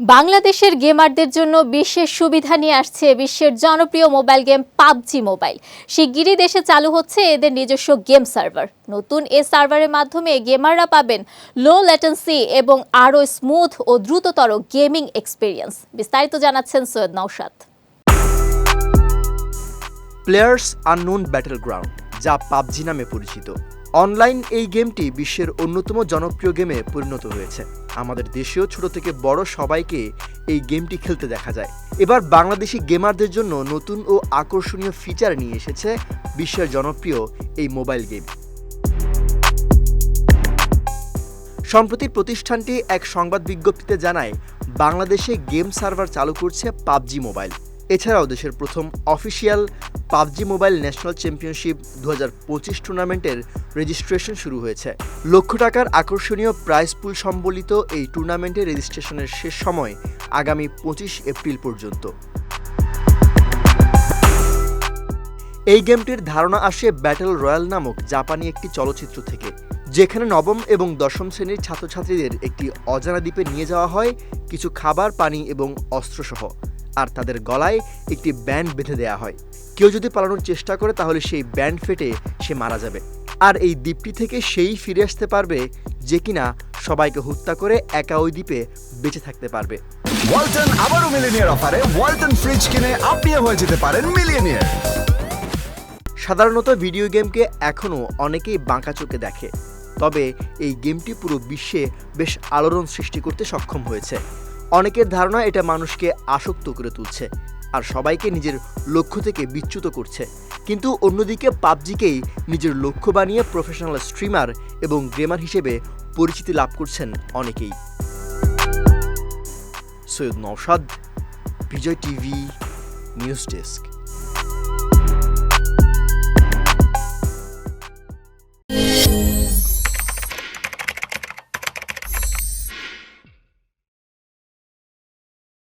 বাংলাদেশের গেমারদের জন্য বিশেষ সুবিধা নিয়ে আসছে বিশ্বের জনপ্রিয় মোবাইল গেম পাবজি মোবাইল। শিগগিরই দেশে চালু হচ্ছে এদের নিজস্ব গেম সার্ভার। নতুন এ সার্ভারের মাধ্যমে গেমাররা পাবেন লো ল্যাটেন্সি এবং আরও স্মুথ ও দ্রুততর গেমিং এক্সপিরিয়েন্স। বিস্তারিত জানাচ্ছেন Syed Naushad players unknown battle ground যা পাবজি নামে পরিচিত। অনলাইন এই গেমটি বিশ্বের অন্যতম জনপ্রিয় গেমে পরিণত হয়েছে। আমাদের দেশেও ছোট থেকে বড় সবাইকে এই গেমটি খেলতে দেখা যায়। এবার বাংলাদেশি গেমারদের জন্য নতুন ও আকর্ষণীয় ফিচার নিয়ে এসেছে বিশ্বের জনপ্রিয় এই মোবাইল গেম সম্প্রতি প্রতিষ্ঠানটি এক সংবাদ বিজ্ঞপ্তিতে জানায়, বাংলাদেশে গেম সার্ভার চালু করছে পাবজি মোবাইল এছাড়াও দেশের প্রথম official PUBG mobile national championship দু হাজার পঁচিশ টুর্নামেন্টের রেজিস্ট্রেশন শুরু হয়েছে। লক্ষ টাকার আকর্ষণীয় প্রাইজ পুল সম্বলিত এই টুর্নামেন্টের রেজিস্ট্রেশনের শেষ সময় আগামী পঁচিশ এপ্রিল পর্যন্ত। এই গেমটির ধারণা আসে ব্যাটেল রয়্যাল নামক জাপানি একটি চলচ্চিত্র থেকে, যেখানে নবম এবং দশম শ্রেণির ছাত্রছাত্রীদের একটি অজানা দ্বীপে নিয়ে যাওয়া হয় কিছু খাবার, পানি এবং অস্ত্রসহ। আর তাদের গলায় একটি ব্যান্ড বেঁধে দেওয়া হয়। কেউ যদি পালানোর চেষ্টা করে তাহলে সেই ব্যান্ড ফেটে সে মারা যাবে। আর এই দ্বীপটি থেকে সেই ফিরে আসতে পারবে যে কিনা সবাইকে হত্যা করে একা ওই দ্বীপে বেঁচে থাকতে পারবে। ওয়ালটন আবারও মিলিনিয়ার অফারে ওয়ালটন ফ্রিজ কিনে আপনিও হয়ে যেতে পারেন মিলিয়নিয়ার। সাধারণত ভিডিও গেমকে এখনও অনেকেই বাঁকা চোখে দেখে তবে এই গেমটি পুরো বিশ্বে বেশ আলোড়ন সৃষ্টি করতে সক্ষম হয়েছে। অনেকের ধারণা এটা মানুষকে আসক্ত করে তুলছে আর সবাইকে নিজের লক্ষ্য থেকে বিচ্যুত করছে। কিন্তু অন্যদিকে পাবজিকেই নিজের লক্ষ্য বানিয়ে প্রফেশনাল স্ট্রিমার এবং গেমার হিসেবে পরিচিতি লাভ করছেন অনেকেই। Syed Naushad, Bijoy TV, news desk.